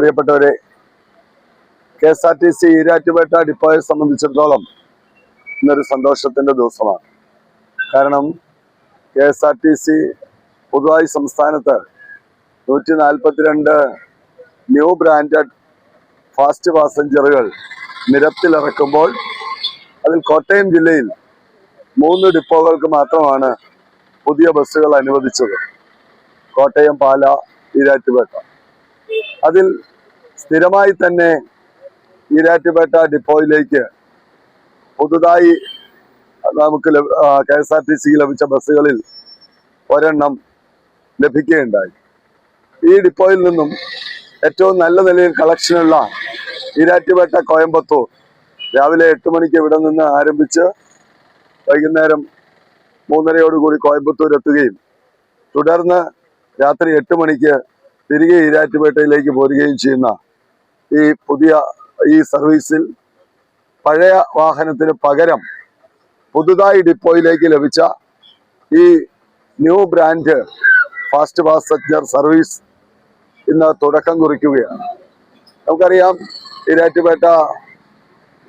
പ്രിയപ്പെട്ടവരെ K S R T C Erattupetta ഡിപ്പോയെ സംബന്ധിച്ചിടത്തോളം ഇന്നൊരു സന്തോഷത്തിന്റെ ദിവസമാണ്. കാരണം K S R T C പൊതുവായി സംസ്ഥാനത്ത് നൂറ്റി നാൽപ്പത്തിരണ്ട് ന്യൂ ബ്രാൻഡഡ് ഫാസ്റ്റ് പാസഞ്ചറുകൾ നിരത്തിലിറക്കുമ്പോൾ അതിൽ കോട്ടയം ജില്ലയിൽ മൂന്ന് ഡിപ്പോകൾക്ക് മാത്രമാണ് പുതിയ ബസ്സുകൾ അനുവദിച്ചത്. കോട്ടയം പാല ഈരാറ്റുപേട്ട. അതിൽ സ്ഥിരമായി തന്നെ ഈരാറ്റുപേട്ട ഡിപ്പോയിലേക്ക് പുതുതായി നമുക്ക് കെ എസ് ആർ ടി സിക്ക് ലഭിച്ച ബസ്സുകളിൽ ഒരെണ്ണം ലഭിക്കുകയുണ്ടായി. ഈ ഡിപ്പോയിൽ നിന്നും ഏറ്റവും നല്ല നിലയിൽ കളക്ഷനുള്ള ഈരാറ്റുപേട്ട കോയമ്പത്തൂർ രാവിലെ എട്ട് മണിക്ക് ഇവിടെ നിന്ന് ആരംഭിച്ച് വൈകുന്നേരം മൂന്നരയോടുകൂടി കോയമ്പത്തൂർ എത്തുകയും തുടർന്ന് രാത്രി എട്ട് മണിക്ക് തിരികെ ഈരാറ്റുപേട്ടയിലേക്ക് പോരുകയും ചെയ്യുന്ന ഈ പുതിയ ഈ സർവീസിൽ പഴയ വാഹനത്തിന് പകരം പുതുതായി ഡിപ്പോയിലേക്ക് ലഭിച്ച ഈ new brand fast passenger service ഇന്ന് തുടക്കം കുറിക്കുകയാണ്. നമുക്കറിയാം ഈരാറ്റുപേട്ട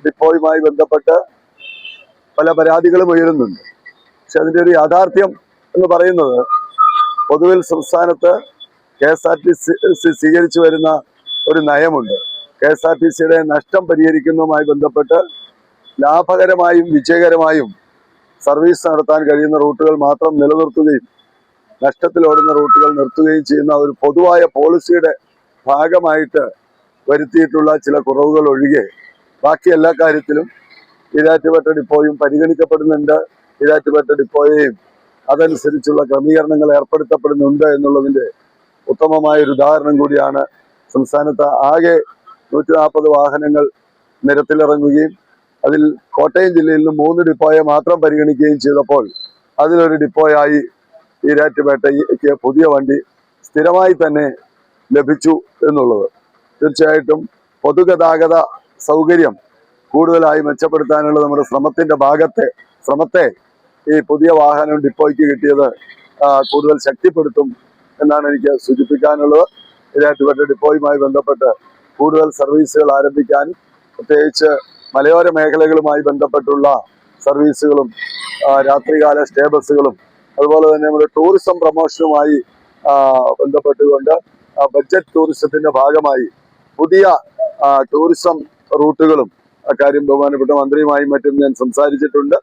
ഡിപ്പോയുമായി ബന്ധപ്പെട്ട് പല പരാതികളും ഉയരുന്നുണ്ട്. പക്ഷെ അതിന്റെ ഒരു യാഥാർത്ഥ്യം എന്ന് പറയുന്നത് പൊതുവിൽ സംസ്ഥാനത്ത് K S R T C സ്വീകരിച്ചു വരുന്ന ഒരു നയമുണ്ട്. കെ എസ് ആർ ടി സിയുടെ നഷ്ടം പരിഹരിക്കുന്നതുമായി ബന്ധപ്പെട്ട് ലാഭകരമായും വിജയകരമായും സർവീസ് നടത്താൻ കഴിയുന്ന റൂട്ടുകൾ മാത്രം നിലനിർത്തുകയും നഷ്ടത്തിലോടുന്ന റൂട്ടുകൾ നിർത്തുകയും ചെയ്യുന്ന ഒരു പൊതുവായ പോളിസിയുടെ ഭാഗമായിട്ട് വരുത്തിയിട്ടുള്ള ചില കുറവുകൾ ഒഴികെ ബാക്കി എല്ലാ കാര്യത്തിലും ഈരാറ്റുപേട്ട ഡിപ്പോയും പരിഗണിക്കപ്പെടുന്നുണ്ട്. ഈരാറ്റുപേട്ട ഡിപ്പോയെയും അതനുസരിച്ചുള്ള ക്രമീകരണങ്ങൾ ഏർപ്പെടുത്തപ്പെടുന്നുണ്ട് എന്നുള്ളതിന്റെ ഉത്തമമായ ഒരു ഉദാഹരണം കൂടിയാണ് സംസ്ഥാനത്ത് ആകെ നൂറ്റി നാൽപ്പത് വാഹനങ്ങൾ നിരത്തിലിറങ്ങുകയും അതിൽ കോട്ടയം ജില്ലയിൽ നിന്ന് മൂന്ന് ഡിപ്പോയെ മാത്രം പരിഗണിക്കുകയും ചെയ്തപ്പോൾ അതിലൊരു ഡിപ്പോയായി ഈരാറ്റുപേട്ടയ്ക്ക് പുതിയ വണ്ടി സ്ഥിരമായി തന്നെ ലഭിച്ചു എന്നുള്ളത്. തീർച്ചയായിട്ടും പൊതുഗതാഗത സൗകര്യം കൂടുതലായി മെച്ചപ്പെടുത്താനുള്ള നമ്മുടെ ശ്രമത്തിന്റെ ഭാഗത്തെ ശ്രമത്തെ ഈ പുതിയ വാഹനം ഡിപ്പോയ്ക്ക് കിട്ടിയത് കൂടുതൽ ശക്തിപ്പെടുത്തും എന്നാണ് എനിക്ക് സൂചിപ്പിക്കാനുള്ളത്. ഈരാറ്റുപേട്ട ഡിപ്പോയുമായി ബന്ധപ്പെട്ട് കൂടുതൽ സർവീസുകൾ ആരംഭിക്കാൻ പ്രത്യേകിച്ച് മലയോര മേഖലകളുമായി ബന്ധപ്പെട്ടുള്ള സർവീസുകളും രാത്രികാല സ്റ്റേ ബസ്സുകളും അതുപോലെ തന്നെ നമ്മുടെ ടൂറിസം പ്രമോഷനുമായി ബന്ധപ്പെട്ടുകൊണ്ട് ബഡ്ജറ്റ് ടൂറിസത്തിന്റെ ഭാഗമായി പുതിയ ടൂറിസം റൂട്ടുകളും അക്കാര്യം ബഹുമാനപ്പെട്ട മന്ത്രിയുമായും മറ്റും ഞാൻ സംസാരിച്ചിട്ടുണ്ട്.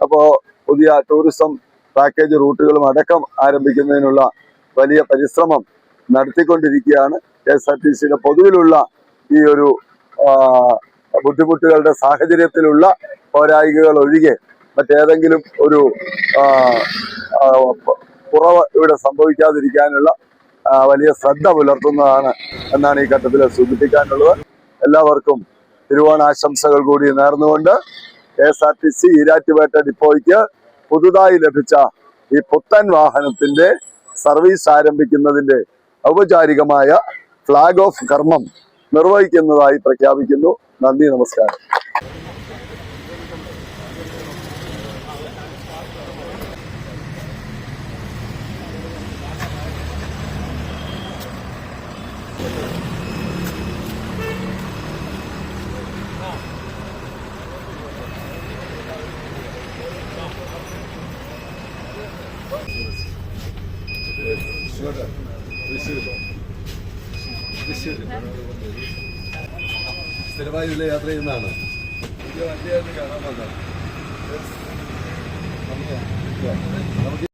അപ്പോൾ പുതിയ ടൂറിസം പാക്കേജ് റൂട്ടുകളും അടക്കം ആരംഭിക്കുന്നതിനുള്ള വലിയ പരിശ്രമം നടത്തിക്കൊണ്ടിരിക്കുകയാണ്. കെ എസ് ആർ ടി സിയുടെ പൊതുവിലുള്ള ഈ ഒരു ബുദ്ധിമുട്ടുകളുടെ സാഹചര്യത്തിലുള്ള പോരായികകൾ ഒഴികെ മറ്റേതെങ്കിലും ഒരു കുറവ് ഇവിടെ സംഭവിക്കാതിരിക്കാനുള്ള വലിയ ശ്രദ്ധ പുലർത്തുന്നതാണ് എന്നാണ് ഈ ഘട്ടത്തിൽ സൂചിപ്പിക്കാനുള്ളത്. എല്ലാവർക്കും തിരുവോണാശംസകൾ കൂടി നേർന്നുകൊണ്ട് K S R T C Erattupetta ഡിപ്പോയ്ക്ക് പുതുതായി ലഭിച്ച ഈ പുത്തൻ വാഹനത്തിന്റെ സർവീസ് ആരംഭിക്കുന്നതിന്റെ ഔപചാരികമായ ഫ്ലാഗ് ഓഫ് കർമ്മം നിർവഹിക്കുന്നതായി പ്രഖ്യാപിക്കുന്നു. നന്ദി നമസ്കാരം. സ്ഥിരമായി ഇതിലെ യാത്ര ചെയ്യുന്നതാണ് പുതിയ വണ്ടിയായിട്ട് കാണാൻ വന്നതാണ്. നമുക്ക്